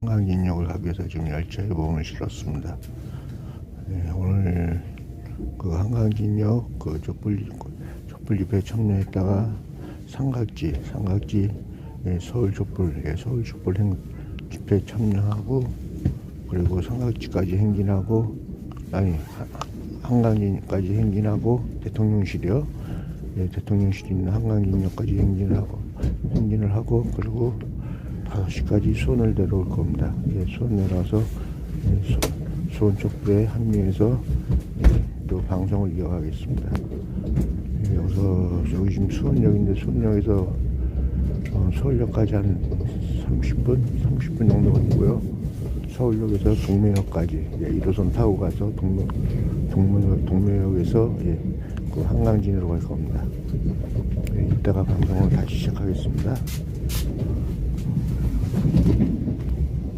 한강인역을 가기 위해서 지금 열차에 몸을 실었습니다. 네, 오늘 그 한강인역 그 촛불 촛불 집회에 참여했다가 삼각지 삼각지 예, 서울 촛불 예, 서울 촛불 행, 집회에 참여하고 그리고 삼각지까지 행진하고 아니 하- 한강인까지 행진하고 대통령실이요. 예, 대통령실 있는 한강인역까지 행진하고 행진을 하고 그리고 5시까지 수원을 내려올 겁니다. 예, 수원 내려와서 예, 수, 수원 촛불에 합류해서 예, 또 방송을 이어가겠습니다. 예, 여기서 여기 지금 수원역인데 수원역에서 어, 서울역까지 한 30분, 30분 정도 걸리고요. 서울역에서 동묘역까지 예, 1호선 타고 가서 동묘, 동묘, 동묘역에서 예, 그 한강진으로 갈 겁니다. 예, 이따가 방송을 다시 시작하겠습니다.